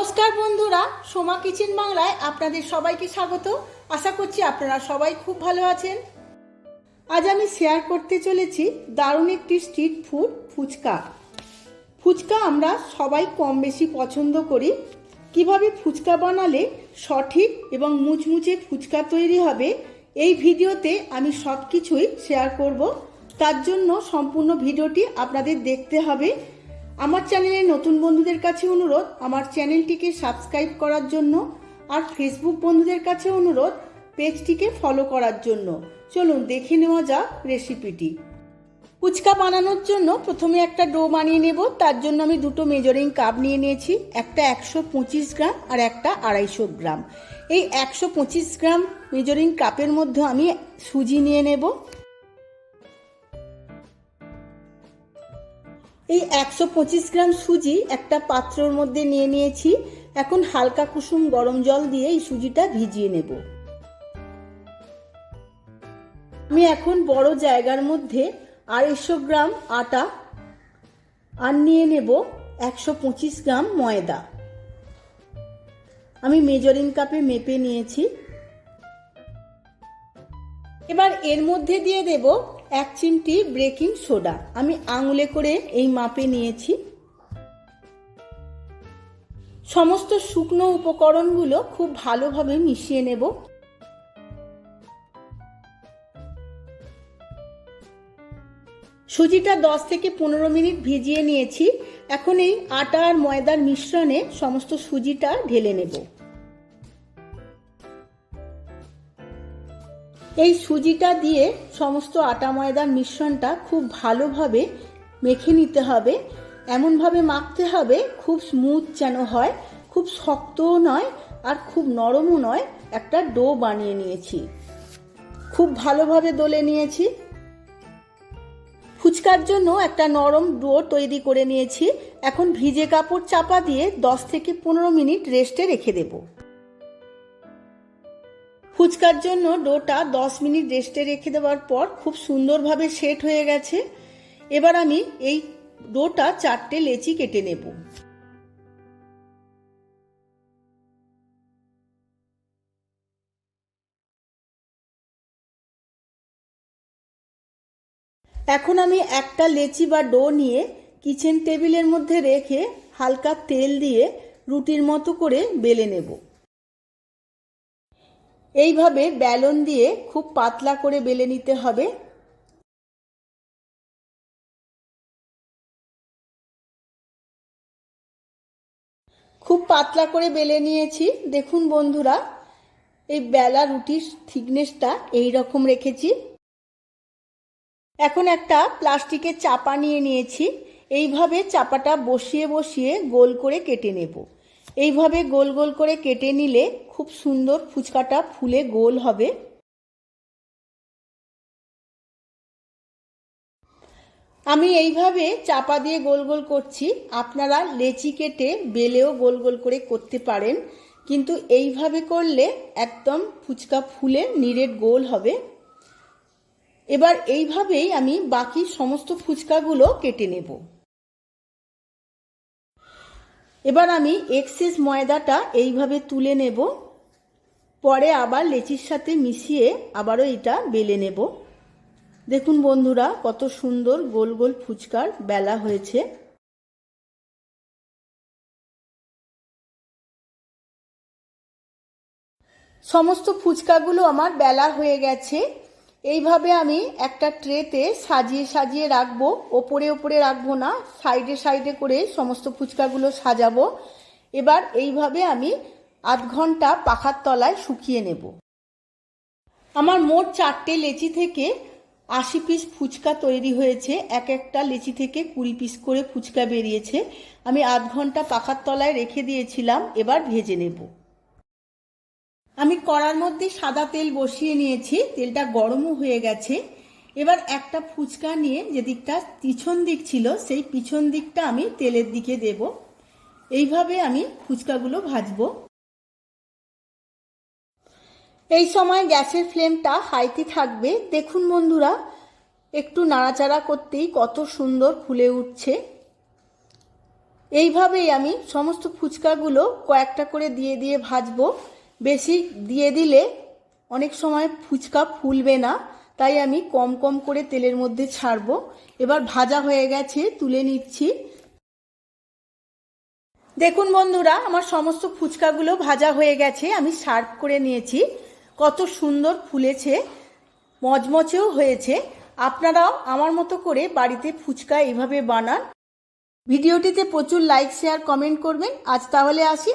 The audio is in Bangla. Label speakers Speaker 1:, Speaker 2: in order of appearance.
Speaker 1: নমস্কার বন্ধুরা, সোমা কিচেন বাংলায় আপনাদের সবাইকে স্বাগত। আশা করছি আপনারা সবাই খুব ভালো আছেন। আজ আমি শেয়ার করতে চলেছি দারুণ একটি স্ট্রিট ফুড ফুচকা। ফুচকা আমরা সবাই কম বেশি পছন্দ করি। কীভাবে ফুচকা বানালে সঠিক এবং মুচমুচে ফুচকা তৈরি হবে, এই ভিডিওতে আমি সব কিছুই শেয়ার করব। তার জন্য সম্পূর্ণ ভিডিওটি আপনাদের দেখতে হবে। আমার চ্যানেলে নতুন বন্ধুদের কাছে অনুরোধ, আমার চ্যানেলটিকে সাবস্ক্রাইব করার জন্য আর ফেসবুক বন্ধুদের কাছে অনুরোধ, পেজটিকে ফলো করার জন্য। চলুন দেখে নেওয়া যাক রেসিপিটি। ফুচকা বানানোর জন্য প্রথমে একটা ডো বানিয়ে নেব, তার জন্য আমি দুটো মেজারিং কাপ নিয়ে নিয়েছি, একটা একশো পঁচিশ গ্রাম আর একটা আড়াইশো গ্রাম। এই একশো পঁচিশ গ্রাম মেজারিং কাপের মধ্যে আমি সুজি নিয়ে নেব। এই একশো পঁচিশ গ্রাম সুজি একটা পাত্রর মধ্যে নিয়ে নিয়েছি। এখন হালকা কুসুম গরম জল দিয়ে এই সুজিটা ভিজিয়ে নেব। আমি এখন বড় জায়গার মধ্যে আড়াইশো গ্রাম আটা আর নিয়ে নেব একশো পঁচিশ গ্রাম ময়দা। আমি মেজারিং কাপে মেপে নিয়েছি। এবার এর মধ্যে দিয়ে দেব এক চিমটি বেকিং সোডা। আমি আঙুলে করে এই মাপে নিয়েছি। সমস্ত শুকনো উপকরণগুলো খুব ভালোভাবে মিশিয়ে নেব। সুজিটা দশ থেকে পনেরো মিনিট ভিজিয়ে নিয়েছি। এখন এই আটা আর ময়দার মিশ্রণে সমস্ত সুজিটা ঢেলে নেব। এই সুজিটা দিয়ে সমস্ত আটা ময়দার মিশ্রণটা খুব ভালোভাবে মেখে নিতে হবে। এমনভাবে মাখতে হবে, খুব স্মুথ যেন হয়, খুব শক্তও নয় আর খুব নরমও নয়। একটা ডো বানিয়ে নিয়েছি। খুব ভালোভাবে দলে নিয়েছি। ফুচকার জন্য একটা নরম ডো তৈরি করে নিয়েছি। এখন ভিজে কাপড় চাপা দিয়ে দশ থেকে পনেরো মিনিট রেস্টে রেখে দেবো। ফুচকার জন্য ডোটা দশ মিনিট রেস্টে রেখে দেওয়ার পর খুব সুন্দরভাবে সেট হয়ে গেছে। এবার আমি এই ডোটা চারটে লেচি কেটে নেব। এখন আমি একটা লেচি বা ডো নিয়ে কিচেন টেবিলের মধ্যে রেখে হালকা তেল দিয়ে রুটির মতো করে বেলে নেব। এইভাবে ব্যালন দিয়ে খুব পাতলা করে বেলে নিতে হবে। খুব পাতলা করে বেলে নিয়েছি। দেখুন বন্ধুরা, এই বেলা রুটির থিকনেসটা এই রকম রেখেছি। এখন একটা প্লাস্টিকের চাপা নিয়ে নিয়েছি। এইভাবে চাপাটা বসিয়ে বসিয়ে গোল করে কেটে নেব। এইভাবে গোল গোল করে কেটে নিলে খুব সুন্দর ফুচকাটা ফুলে গোল হবে। আমি এইভাবে চাপা দিয়ে গোল গোল করছি। আপনারা লেচি কেটে বেলেও গোল গোল করে করতে পারেন। কিন্তু এইভাবে করলে একদম ফুচকা ফুলে নিরেট গোল হবে। এবার এইভাবেই আমি বাকি সমস্ত ফুচকাগুলো কেটে নেব। এবার আমি এক্সেস ময়দাটা এইভাবে তুলে নেব, পরে আবার লেচির সাথে মিশিয়ে আবারও এটা বেলে নেব। দেখুন বন্ধুরা, কত সুন্দর গোল গোল ফুচকার বেলা হয়েছে। সমস্ত ফুচকাগুলো আমার বেলা হয়ে গেছে। এইভাবে আমি একটা ট্রেতে সাজিয়ে সাজিয়ে রাখব। ওপরে ওপরে রাখব না সাইডে সাইডে করে সমস্ত ফুচকাগুলো সাজাবো। এবার এইভাবে আমি আধ ঘণ্টা পাখার তলায় শুকিয়ে নেব। আমার মোট চারটে লেচি থেকে আশি পিস ফুচকা তৈরি হয়েছে। এক একটা লেচি থেকে কুড়ি পিস করে ফুচকা বেরিয়েছে। আমি আধ ঘণ্টা পাখার তলায় রেখে দিয়েছিলাম, এবার ভেজে নেব। আমি কড়ার মধ্যে সাদা তেল বসিয়ে নিয়েছি, তেলটা গরমও হয়ে গেছে। এবার একটা ফুচকা নিয়ে যে দিকটা পিছন দিক ছিল, সেই পিছন দিকটা আমি তেলের দিকে দেব। এইভাবে আমি ফুচকাগুলো ভাজবো। এই সময় গ্যাসের ফ্লেমটা হাইতে থাকবে। দেখুন বন্ধুরা, একটু নাড়াচাড়া করতেই কত সুন্দর ফুলে উঠছে। এইভাবেই আমি সমস্ত ফুচকাগুলো কয়েকটা করে দিয়ে দিয়ে ভাজবো। বেশি দিয়ে দিলে অনেক সময় ফুচকা ফুলবে না, তাই আমি কম কম করে তেলের মধ্যে ছাড়বো। এবার ভাজা হয়ে গেছে, তুলে নিচ্ছি। দেখুন বন্ধুরা, আমার সমস্ত ফুচকাগুলো ভাজা হয়ে গেছে, আমি সার্ভ করে নিয়েছি। কত সুন্দর ফুলেছে মচমচেও হয়েছে। আপনারাও আমার মতো করে বাড়িতে ফুচকা এইভাবে বানান। ভিডিওটিতে প্রচুর লাইক শেয়ার কমেন্ট করবেন। আজ তাহলে আসি।